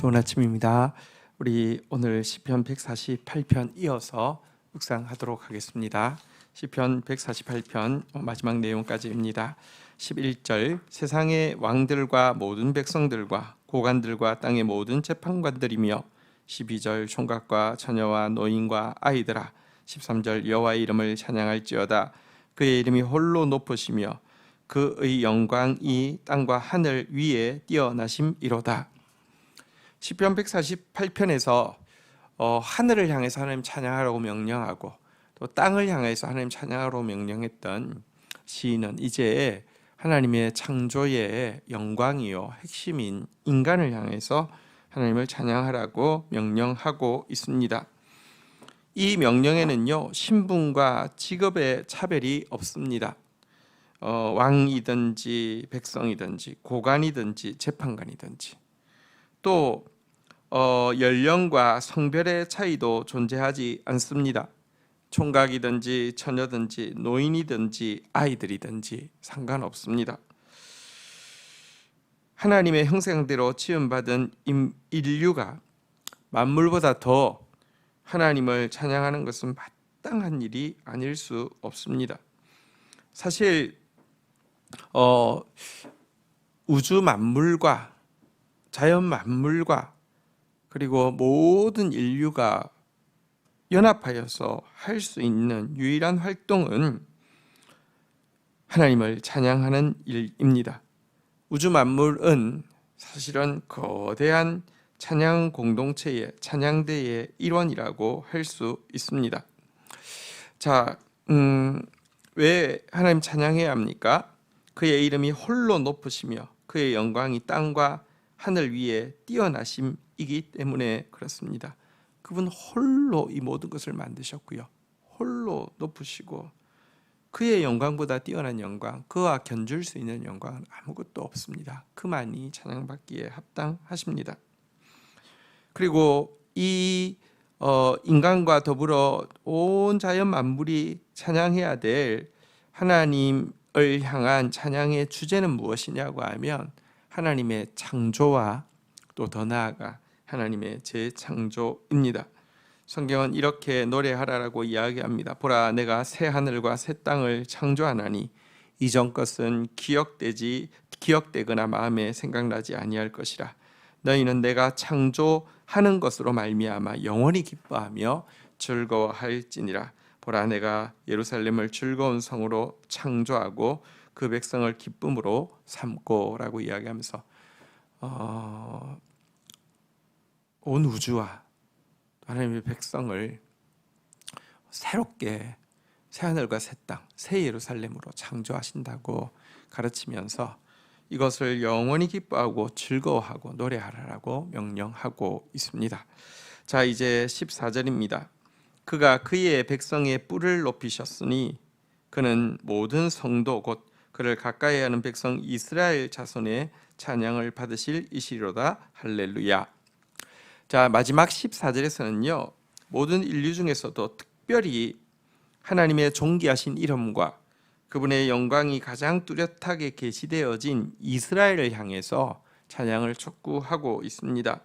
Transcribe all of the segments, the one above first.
좋은 아침입니다. 우리 오늘 시편 148편 이어서 묵상하도록 하겠습니다. 시편 148편 마지막 내용까지입니다. 11절 세상의 왕들과 모든 백성들과 고관들과 땅의 모든 재판관들이며 12절 총각과 처녀와 노인과 아이들아 13절 여호와의 이름을 찬양할지어다 그의 이름이 홀로 높으시며 그의 영광이 땅과 하늘 위에 뛰어나심이로다. 시편 148편에서 어, 하늘을 향해서 하나님 찬양하라고 명령하고 또 땅을 향해서 하나님 찬양하라고 명령했던 시인은 이제 하나님의 창조의 영광이요 핵심인 인간을 향해서 하나님을 찬양하라고 명령하고 있습니다. 이 명령에는요 신분과 직업의 차별이 없습니다. 어, 왕이든지 백성이든지 고관이든지 재판관이든지 또 어, 연령과 성별의 차이도 존재하지 않습니다. 총각이든지 처녀든지 노인이든지 아이들이든지 상관없습니다. 하나님의 형상대로 지음받은 인류가 만물보다 더 하나님을 찬양하는 것은 마땅한 일이 아닐 수 없습니다. 사실 어, 우주 만물과 자연 만물과 그리고 모든 인류가 연합하여서 할 수 있는 유일한 활동은 하나님을 찬양하는 일입니다. 우주 만물은 사실은 거대한 찬양 공동체의 찬양대의 일원이라고 할 수 있습니다. 자, 음, 왜 하나님 찬양해야 합니까? 그의 이름이 홀로 높으시며 그의 영광이 땅과 하늘 위에 뛰어나심이기 때문에 그렇습니다. 그분 홀로 이 모든 것을 만드셨고요. 홀로 높으시고 그의 영광보다 뛰어난 영광, 그와 견줄 수 있는 영광은 아무것도 없습니다. 그만이 찬양받기에 합당하십니다. 그리고 이 어, 인간과 더불어 온 자연 만물이 찬양해야 될 하나님을 향한 찬양의 주제는 무엇이냐고 하면 하나님의 창조와 또 더 나아가 하나님의 재창조입니다. 성경은 이렇게 노래하라라고 이야기합니다. 보라 내가 새 하늘과 새 땅을 창조하나니 이전 것은 기억되지 기억되거나 마음에 생각나지 아니할 것이라. 너희는 내가 창조하는 것으로 말미암아 영원히 기뻐하며 즐거워할지니라. 보라 내가 예루살렘을 즐거운 성으로 창조하고 그 백성을 기쁨으로 삼고라고 이야기하면서 어, 온 우주와 하나님의 백성을 새롭게 새 하늘과 새 땅, 새 예루살렘으로 창조하신다고 가르치면서 이것을 영원히 기뻐하고 즐거워하고 노래하라고 명령하고 있습니다. 자, 이제 14절입니다. 그가 그의 백성의 뿔을 높이셨으니 그는 모든 성도 곧 그를 가까이 하는 백성 이스라엘 자손의 찬양을 받으실 이시로다 할렐루야. 자, 마지막 14절에서는요. 모든 인류 중에서도 특별히 하나님의 존귀하신 이름과 그분의 영광이 가장 뚜렷하게 계시되어진 이스라엘을 향해서 찬양을 촉구하고 있습니다.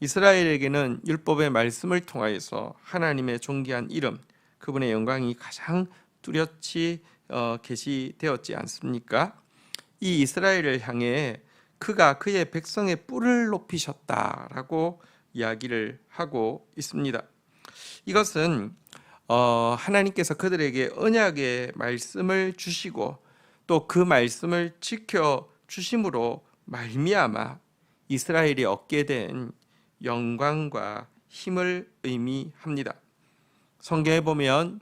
이스라엘에게는 율법의 말씀을 통하여서 하나님의 존귀한 이름, 그분의 영광이 가장 뚜렷이 어, 계시되었지 않습니까? 이 이스라엘을 향해 그가 그의 백성의 뿔을 높이셨다라고 이야기를 하고 있습니다. 이것은 어, 하나님께서 그들에게 언약의 말씀을 주시고 또 그 말씀을 지켜 주심으로 말미암아 이스라엘이 얻게 된 영광과 힘을 의미합니다. 성경에 보면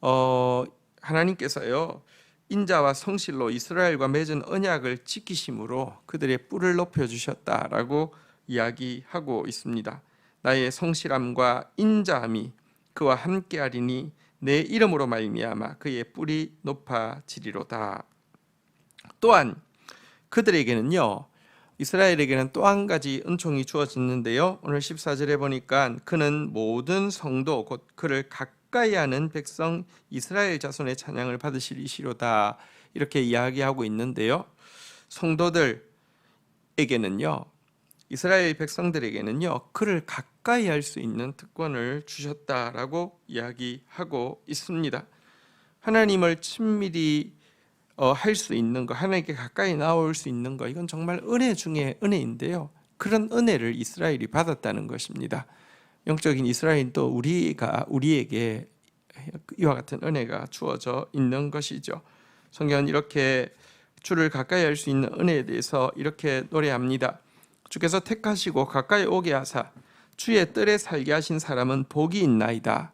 어, 하나님께서요 인자와 성실로 이스라엘과 맺은 언약을 지키심으로 그들의 뿔을 높여 주셨다라고 이야기하고 있습니다. 나의 성실함과 인자함이 그와 함께하리니 내 이름으로 말미암아 그의 뿔이 높아지리로다. 또한 그들에게는요 이스라엘에게는 또 한 가지 은총이 주어졌는데요. 오늘 14절에 보니까 그는 모든 성도 곧 그를 가까이 하는 백성 이스라엘 자손의 찬양을 받으실 이시로다. 이렇게 이야기하고 있는데요. 성도들에게는요. 이스라엘 백성들에게는요 그를 가까이 할 수 있는 특권을 주셨다라고 이야기하고 있습니다. 하나님을 친밀히 어, 할 수 있는 거, 하나님께 가까이 나올 수 있는 거, 이건 정말 은혜 중에 은혜인데요. 그런 은혜를 이스라엘이 받았다는 것입니다. 영적인 이스라엘도 우리가 우리에게 이와 같은 은혜가 주어져 있는 것이죠. 성경은 이렇게 주를 가까이 할 수 있는 은혜에 대해서 이렇게 노래합니다. 주께서 택하시고 가까이 오게 하사 주의 뜰에 살게 하신 사람은 복이 있나이다.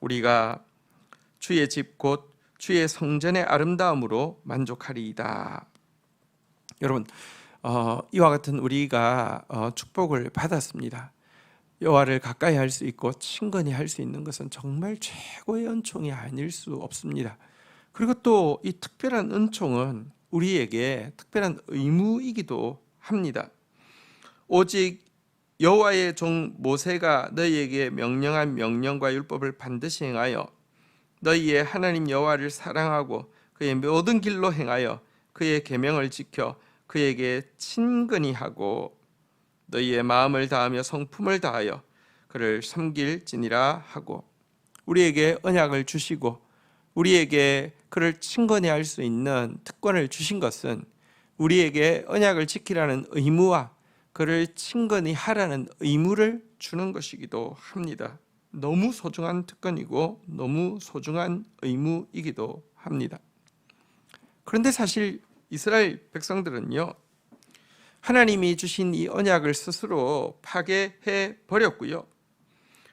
우리가 주의 집 곧 주의 성전의 아름다움으로 만족하리이다. 여러분 어, 이와 같은 우리가 어, 축복을 받았습니다. 여호와를 가까이 할 수 있고 친근히 할 수 있는 것은 정말 최고의 은총이 아닐 수 없습니다. 그리고 또 이 특별한 은총은 우리에게 특별한 의무이기도 합니다. 오직 여호와의 종 모세가 너희에게 명령한 명령과 율법을 반드시 행하여 너희의 하나님 여호와를 사랑하고 그의 모든 길로 행하여 그의 계명을 지켜 그에게 친근히 하고 너희의 마음을 다하며 성품을 다하여 그를 섬길지니라 하고 우리에게 언약을 주시고 우리에게 그를 친근히 할 수 있는 특권을 주신 것은 우리에게 언약을 지키라는 의무와 그를 친근히 하라는 의무를 주는 것이기도 합니다. 너무 소중한 특권이고 너무 소중한 의무이기도 합니다. 그런데 사실 이스라엘 백성들은요. 하나님이 주신 이 언약을 스스로 파괴해 버렸고요.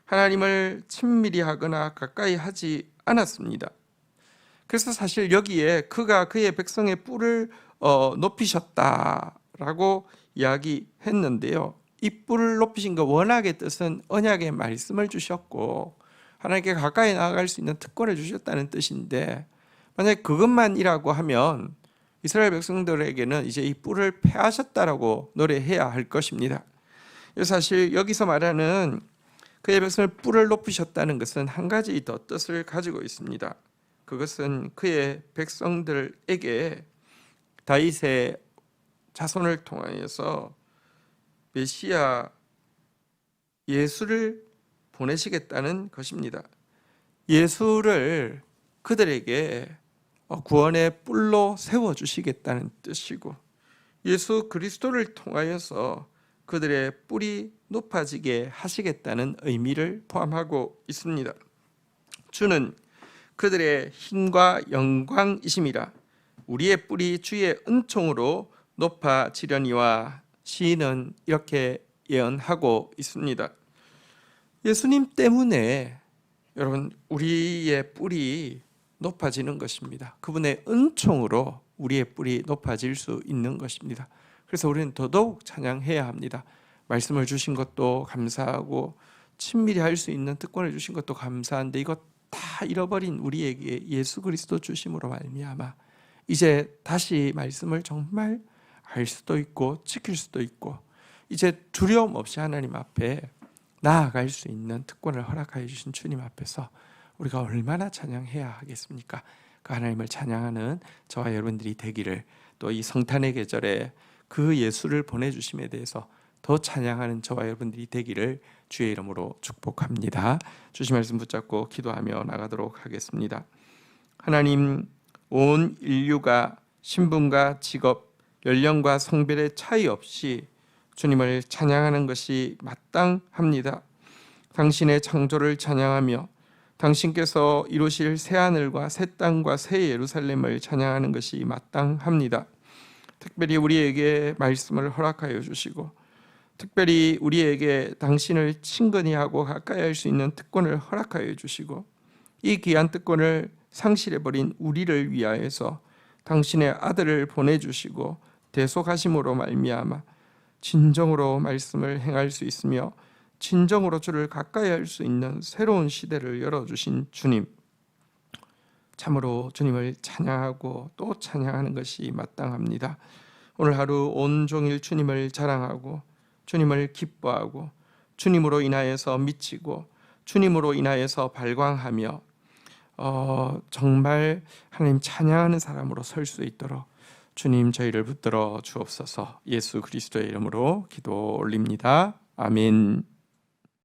하나님을 친밀히 하거나 가까이 하지 않았습니다. 그래서 사실 여기에 그가 그의 백성의 뿔을 어, 높이셨다라고 이야기했는데요. 이 뿔을 높이신 거 원학의 뜻은 언약의 말씀을 주셨고 하나님께 가까이 나아갈 수 있는 특권을 주셨다는 뜻인데 만약 그것만이라고 하면 이스라엘 백성들에게는 이제 이 뿔을 패하셨다라고 노래해야 할 것입니다. 사실 여기서 말하는 그의 백성을 뿔을 높이셨다는 것은 한 가지 더 뜻을 가지고 있습니다. 그것은 그의 백성들에게 다윗의 자손을 통하여서 메시아 예수를 보내시겠다는 것입니다. 예수를 그들에게 어, 구원의 뿔로 세워 주시겠다는 뜻이고 예수 그리스도를 통하여서 그들의 뿔이 높아지게 하시겠다는 의미를 포함하고 있습니다. 주는 그들의 힘과 영광이심이라 우리의 뿔이 주의 은총으로 높아지려니와 시인은 이렇게 예언하고 있습니다. 예수님 때문에 여러분 우리의 뿔이 높아지는 것입니다. 그분의 은총으로 우리의 뿔이 높아질 수 있는 것입니다. 그래서 우리는 더더욱 찬양해야 합니다. 말씀을 주신 것도 감사하고 친밀히 할 수 있는 특권을 주신 것도 감사한데 이것 다 잃어버린 우리에게 예수 그리스도 주심으로 말미암아 이제 다시 말씀을 정말 알 수도 있고 지킬 수도 있고 이제 두려움 없이 하나님 앞에 나아갈 수 있는 특권을 허락하여 주신 주님 앞에서 우리가 얼마나 찬양해야 하겠습니까? 그 하나님을 찬양하는 저와 여러분들이 되기를 또 이 성탄의 계절에 그 예수를 보내주심에 대해서 더 찬양하는 저와 여러분들이 되기를 주의 이름으로 축복합니다. 주신 말씀 붙잡고 기도하며 나가도록 하겠습니다. 하나님 온 인류가 신분과 직업, 연령과 성별의 차이 없이 주님을 찬양하는 것이 마땅합니다. 당신의 창조를 찬양하며 당신께서 이루실 새 하늘과 새 땅과 새 예루살렘을 찬양하는 것이 마땅합니다. 특별히 우리에게 말씀을 허락하여 주시고 특별히 우리에게 당신을 친근히 하고 가까이 할 수 있는 특권을 허락하여 주시고 이 귀한 특권을 상실해 버린 우리를 위하여서 당신의 아들을 보내 주시고 대속하심으로 말미암아 진정으로 말씀을 행할 수 있으며 진정으로 주를 가까이 할 수 있는 새로운 시대를 열어주신 주님 참으로 주님을 찬양하고 또 찬양하는 것이 마땅합니다. 오늘 하루 온종일 주님을 자랑하고 주님을 기뻐하고 주님으로 인하여서 미치고 주님으로 인하여서 발광하며 어, 정말 하나님 찬양하는 사람으로 설 수 있도록 주님 저희를 붙들어 주옵소서. 예수 그리스도의 이름으로 기도 올립니다. 아멘.